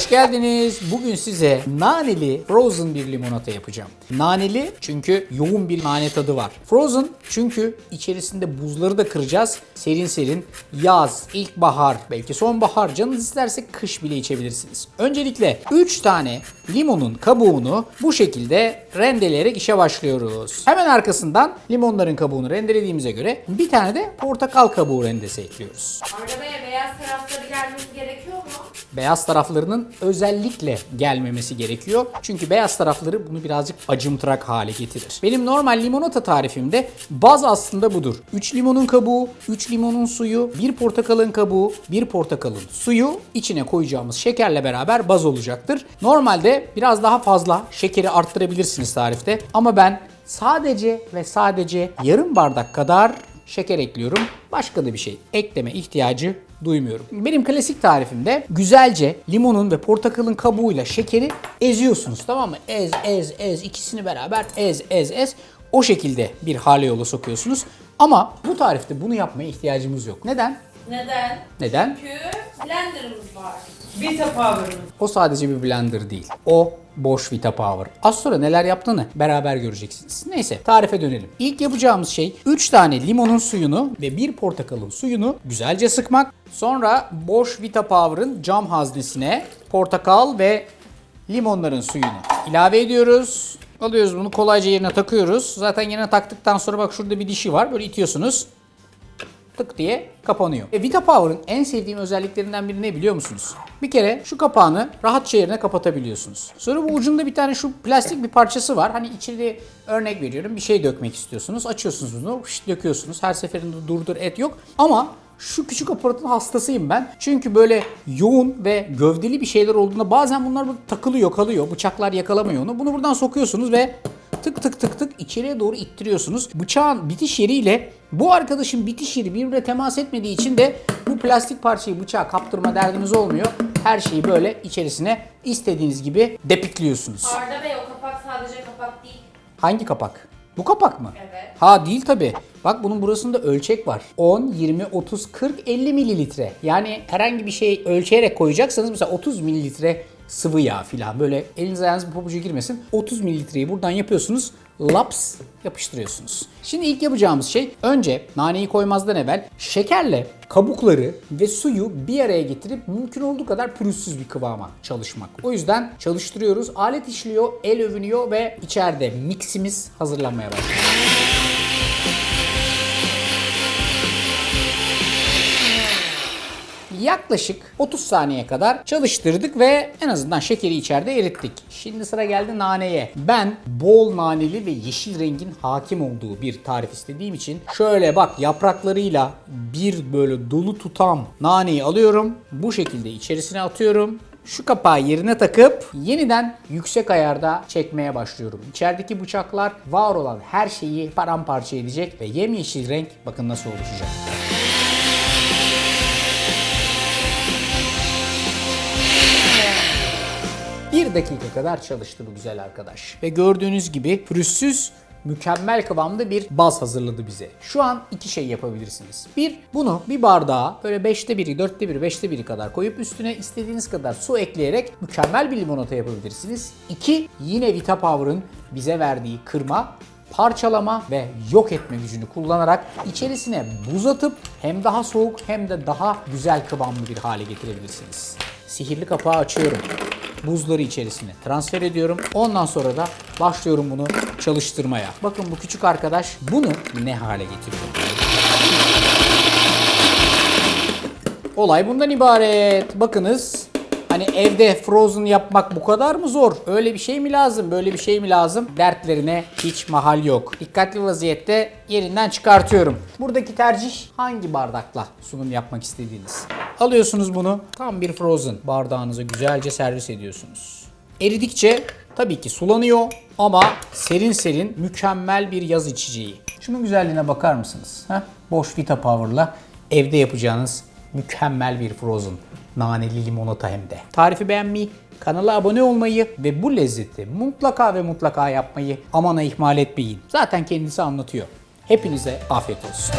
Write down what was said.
Hoş geldiniz. Bugün size naneli frozen bir limonata yapacağım. Naneli çünkü yoğun bir nane tadı var. Frozen çünkü içerisinde buzları da kıracağız. Serin serin yaz, ilkbahar, belki sonbahar canınız isterse kış bile içebilirsiniz. Öncelikle 3 tane limonun kabuğunu bu şekilde rendeleyerek işe başlıyoruz. Hemen arkasından limonların kabuğunu rendelediğimize göre bir tane de portakal kabuğu rendesi ekliyoruz. Arabaya beyaz tarafları gelmesi gerekiyor? Beyaz taraflarının özellikle gelmemesi gerekiyor. Çünkü beyaz tarafları bunu birazcık acımtırak hale getirir. Benim normal limonata tarifimde baz aslında budur. 3 limonun kabuğu, 3 limonun suyu, 1 portakalın kabuğu, 1 portakalın suyu içine koyacağımız şekerle beraber baz olacaktır. Normalde biraz daha fazla şekeri arttırabilirsiniz tarifte ama ben sadece ve sadece yarım bardak kadar şeker ekliyorum. Başka da bir şey ekleme ihtiyacı duymuyorum. Benim klasik tarifimde güzelce limonun ve portakalın kabuğuyla şekeri eziyorsunuz tamam mı? Ez ez ez ikisini beraber ez ez ez o şekilde bir hale yola sokuyorsunuz. Ama bu tarifte bunu yapmaya ihtiyacımız yok. Neden? Neden? Neden? Çünkü blenderımız var. Vita Power'ın. O sadece bir blender değil. O boş Vita Power. Az sonra neler yaptığını beraber göreceksiniz. Neyse tarife dönelim. İlk yapacağımız şey 3 tane limonun suyunu ve 1 portakalın suyunu güzelce sıkmak. Sonra boş Vita Power'ın cam haznesine portakal ve limonların suyunu ilave ediyoruz. Alıyoruz bunu kolayca yerine takıyoruz. Zaten yerine taktıktan sonra bak şurada bir dişi var. Böyle itiyorsunuz tık diye kapanıyor. E, Vita Power'ın en sevdiğim özelliklerinden biri ne biliyor musunuz? Bir kere şu kapağını rahatça yerine kapatabiliyorsunuz. Sonra bu ucunda bir tane şu plastik bir parçası var. Hani içeri örnek veriyorum bir şey dökmek istiyorsunuz. Açıyorsunuz bunu, şşt, döküyorsunuz. Her seferinde durdur et yok. Ama şu küçük aparatın hastasıyım ben. Çünkü böyle yoğun ve gövdeli bir şeyler olduğunda bazen bunlar böyle takılıyor, kalıyor. Bıçaklar yakalamıyor onu. Bunu buradan sokuyorsunuz ve tık tık tık tık içeriye doğru ittiriyorsunuz. Bıçağın bitiş yeriyle bu arkadaşın bitiş yeri birbirine temas etmediği için de bu plastik parçayı bıçağa kaptırma derdiniz olmuyor. Her şeyi böyle içerisine istediğiniz gibi depikliyorsunuz. Arda Bey o kapak sadece kapak değil. Hangi kapak? Bu kapak mı? Evet. Ha değil tabi. Bak bunun burasında ölçek var. 10, 20, 30, 40, 50 mililitre. Yani herhangi bir şey ölçerek koyacaksanız mesela 30 mililitre sıvı yağ filan böyle eliniz ayağınız bir pabucu girmesin. 30 mililitreyi buradan yapıyorsunuz. Laps yapıştırıyorsunuz. Şimdi ilk yapacağımız şey önce naneyi koymazdan evvel şekerle kabukları ve suyu bir araya getirip mümkün olduğu kadar pürüzsüz bir kıvama çalışmak. O yüzden çalıştırıyoruz. Alet işliyor, el övünüyor ve içeride miximiz hazırlanmaya başlıyor. Yaklaşık 30 saniye kadar çalıştırdık ve en azından şekeri içeride erittik. Şimdi sıra geldi naneye. Ben bol naneli ve yeşil rengin hakim olduğu bir tarif istediğim için şöyle bak yapraklarıyla bir böyle dolu tutam naneyi alıyorum. Bu şekilde içerisine atıyorum. Şu kapağı yerine takıp yeniden yüksek ayarda çekmeye başlıyorum. İçerideki bıçaklar var olan her şeyi paramparça edecek ve yemyeşil renk bakın nasıl oluşacak. Bir dakika kadar çalıştı bu güzel arkadaş. Ve gördüğünüz gibi pürüzsüz mükemmel kıvamda bir baz hazırladı bize. Şu an iki şey yapabilirsiniz. Bir, bunu bir bardağa böyle 5'te 1'i, 4'te 1'i, 5'te 1'i kadar koyup üstüne istediğiniz kadar su ekleyerek mükemmel bir limonata yapabilirsiniz. İki, yine Vita Power'ın bize verdiği kırma parçalama ve yok etme gücünü kullanarak içerisine buz atıp hem daha soğuk hem de daha güzel kıvamlı bir hale getirebilirsiniz. Sihirli kapağı açıyorum. Buzları içerisine transfer ediyorum. Ondan sonra da başlıyorum bunu çalıştırmaya. Bakın bu küçük arkadaş bunu ne hale getiriyor. Olay bundan ibaret. Bakınız hani evde frozen yapmak bu kadar mı zor? Öyle bir şey mi lazım? Böyle bir şey mi lazım? Dertlerine hiç mahal yok. Dikkatli vaziyette yerinden çıkartıyorum. Buradaki tercih hangi bardakla sunum yapmak istediğiniz. Alıyorsunuz bunu tam bir frozen bardağınıza güzelce servis ediyorsunuz. Eridikçe tabii ki sulanıyor ama serin serin mükemmel bir yaz içeceği. Şunun güzelliğine bakar mısınız? Heh? Boş Vita Power'la evde yapacağınız mükemmel bir frozen. Naneli limonata hem de. Tarifi beğenmeyi, kanala abone olmayı ve bu lezzeti mutlaka ve mutlaka yapmayı amana ihmal etmeyin. Zaten kendisi anlatıyor. Hepinize afiyet olsun.